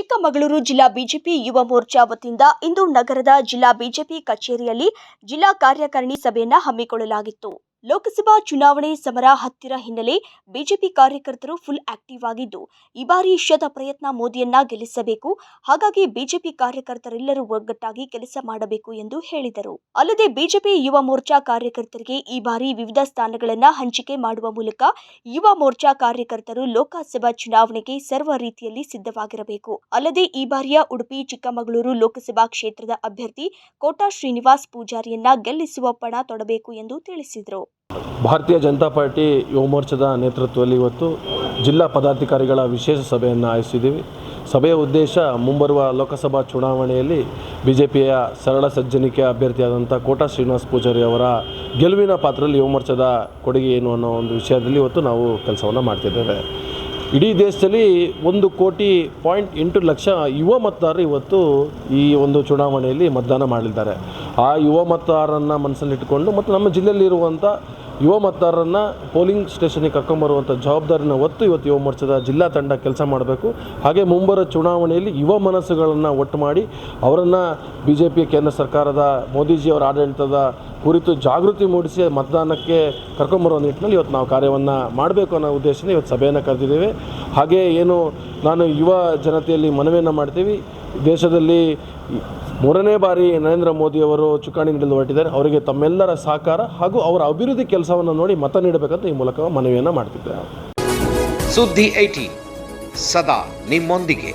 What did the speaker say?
ಚಿಕ್ಕಮಗಳೂರು ಜಿಲ್ಲಾ ಬಿಜೆಪಿ ಯುವ ಮೋರ್ಚಾ ವತಿಯಿಂದ ಇಂದು ನಗರದ ಜಿಲ್ಲಾ ಬಿಜೆಪಿ ಕಚೇರಿಯಲ್ಲಿ ಜಿಲ್ಲಾ ಕಾರ್ಯಕಾರಿಣಿ ಸಭೆಯನ್ನು ಹಮ್ಮಿಕೊಳ್ಳಲಾಗಿತ್ತು. ಲೋಕಸಭಾ ಚುನಾವಣೆ ಸಮರ ಹತ್ತಿರ ಹಿನ್ನೆಲೆ ಬಿಜೆಪಿ ಕಾರ್ಯಕರ್ತರು ಫುಲ್ ಆಕ್ಟಿವ್ ಆಗಿದ್ದು, ಈ ಬಾರಿ ಶತ ಪ್ರಯತ್ನ ಮೋದಿಯನ್ನ ಗೆಲ್ಲಿಸಬೇಕು. ಹಾಗಾಗಿ ಬಿಜೆಪಿ ಕಾರ್ಯಕರ್ತರೆಲ್ಲರೂ ಒಗ್ಗಟ್ಟಾಗಿ ಕೆಲಸ ಮಾಡಬೇಕು ಎಂದು ಹೇಳಿದರು. ಅಲ್ಲದೆ ಬಿಜೆಪಿ ಯುವ ಮೋರ್ಚಾ ಕಾರ್ಯಕರ್ತರಿಗೆ ಈ ಬಾರಿ ವಿವಿಧ ಸ್ಥಾನಗಳನ್ನು ಹಂಚಿಕೆ ಮಾಡುವ ಮೂಲಕ ಯುವ ಮೋರ್ಚಾ ಕಾರ್ಯಕರ್ತರು ಲೋಕಸಭಾ ಚುನಾವಣೆಗೆ ಸರ್ವ ರೀತಿಯಲ್ಲಿ ಸಿದ್ಧವಾಗಿರಬೇಕು. ಅಲ್ಲದೆ ಈ ಬಾರಿಯ ಉಡುಪಿ, ಚಿಕ್ಕಮಗಳೂರು ಲೋಕಸಭಾ ಕ್ಷೇತ್ರದ ಅಭ್ಯರ್ಥಿ ಕೋಟಾ ಶ್ರೀನಿವಾಸ್ ಪೂಜಾರಿಯನ್ನ ಗೆಲ್ಲಿಸುವ ಪಣ ತೊಡಬೇಕು ಎಂದು ತಿಳಿಸಿದರು. ಭಾರತೀಯ ಜನತಾ ಪಾರ್ಟಿ ಯುವ ಮೋರ್ಚಾದ ನೇತೃತ್ವದಲ್ಲಿ ಇವತ್ತು ಜಿಲ್ಲಾ ಪದಾಧಿಕಾರಿಗಳ ವಿಶೇಷ ಸಭೆಯನ್ನು ಆಯೋಜಿಸಿದ್ದೀವಿ. ಸಭೆಯ ಉದ್ದೇಶ ಮುಂಬರುವ ಲೋಕಸಭಾ ಚುನಾವಣೆಯಲ್ಲಿ ಬಿ ಜೆ ಪಿಯ ಸರಳ ಸಜ್ಜನಿಕೆ ಅಭ್ಯರ್ಥಿಯಾದಂಥ ಕೋಟಾ ಶ್ರೀನಿವಾಸ್ ಪೂಜಾರಿ ಅವರ ಗೆಲುವಿನ ಪಾತ್ರದಲ್ಲಿ ಯುವ ಮೋರ್ಚಾದ ಕೊಡುಗೆ ಏನು ಅನ್ನೋ ಒಂದು ವಿಷಯದಲ್ಲಿ ಇವತ್ತು ನಾವು ಕೆಲಸವನ್ನು ಮಾಡ್ತಿದ್ದೇವೆ. ಇಡೀ ದೇಶದಲ್ಲಿ ಒಂದು ಕೋಟಿ ಪಾಯಿಂಟ್ ಎಂಟು ಲಕ್ಷ ಯುವ ಮತದಾರರು ಇವತ್ತು ಈ ಒಂದು ಚುನಾವಣೆಯಲ್ಲಿ ಮತದಾನ ಮಾಡಲಿದ್ದಾರೆ. ಆ ಯುವ ಮತದಾರರನ್ನು ಮನಸ್ಸಲ್ಲಿಟ್ಟುಕೊಂಡು ಮತ್ತು ನಮ್ಮ ಜಿಲ್ಲೆಯಲ್ಲಿರುವಂಥ ಯುವ ಮತದಾರರನ್ನು ಪೋಲಿಂಗ್ ಸ್ಟೇಷನ್ಗೆ ಕರ್ಕೊಂಬರುವಂಥ ಜವಾಬ್ದಾರಿನ ಒತ್ತು ಇವತ್ತು ಯುವ ಮೋರ್ಚಾದ ಜಿಲ್ಲಾ ತಂಡ ಕೆಲಸ ಮಾಡಬೇಕು. ಹಾಗೆ ಮುಂಬರೋ ಚುನಾವಣೆಯಲ್ಲಿ ಯುವ ಮನಸ್ಸುಗಳನ್ನು ಒಟ್ಟು ಮಾಡಿ ಅವರನ್ನು ಬಿ ಜೆ ಪಿ ಕೇಂದ್ರ ಸರ್ಕಾರದ ಮೋದಿಜಿಯವರ ಆಡಳಿತದ ಕುರಿತು ಜಾಗೃತಿ ಮೂಡಿಸಿ ಮತದಾನಕ್ಕೆ ಕರ್ಕೊಂಬರೋ ನಿಟ್ಟಿನಲ್ಲಿ ಇವತ್ತು ನಾವು ಕಾರ್ಯವನ್ನು ಮಾಡಬೇಕು ಅನ್ನೋ ಉದ್ದೇಶದಿಂದ ಇವತ್ತು ಸಭೆಯನ್ನು ಕರೆದಿದ್ದೇವೆ. ಹಾಗೆ ಏನು ನಾನು ಯುವ ಜನತೆಯಲ್ಲಿ ಮನವಿಯನ್ನು ಮಾಡ್ತೀವಿ. ದೇಶದಲ್ಲಿ ಮೂರನೇ ಬಾರಿ ನರೇಂದ್ರ ಮೋದಿಯವರು ಚುಕ್ಕಾಣಿ ನೀಡಲು ಹೊರಟಿದ್ದಾರೆ. ಅವರಿಗೆ ತಮ್ಮೆಲ್ಲರ ಸಹಕಾರ ಹಾಗೂ ಅವರ ಅಭಿವೃದ್ಧಿ ಕೆಲಸವನ್ನು ನೋಡಿ ಮತ ನೀಡಬೇಕಂತ ಈ ಮೂಲಕ ಮನವಿಯನ್ನು ಮಾಡ್ತಿದ್ದಾರೆ ಸುದ್ದಿ ಐಟಿ ಸದಾ ನಿಮ್ಮೊಂದಿಗೆ.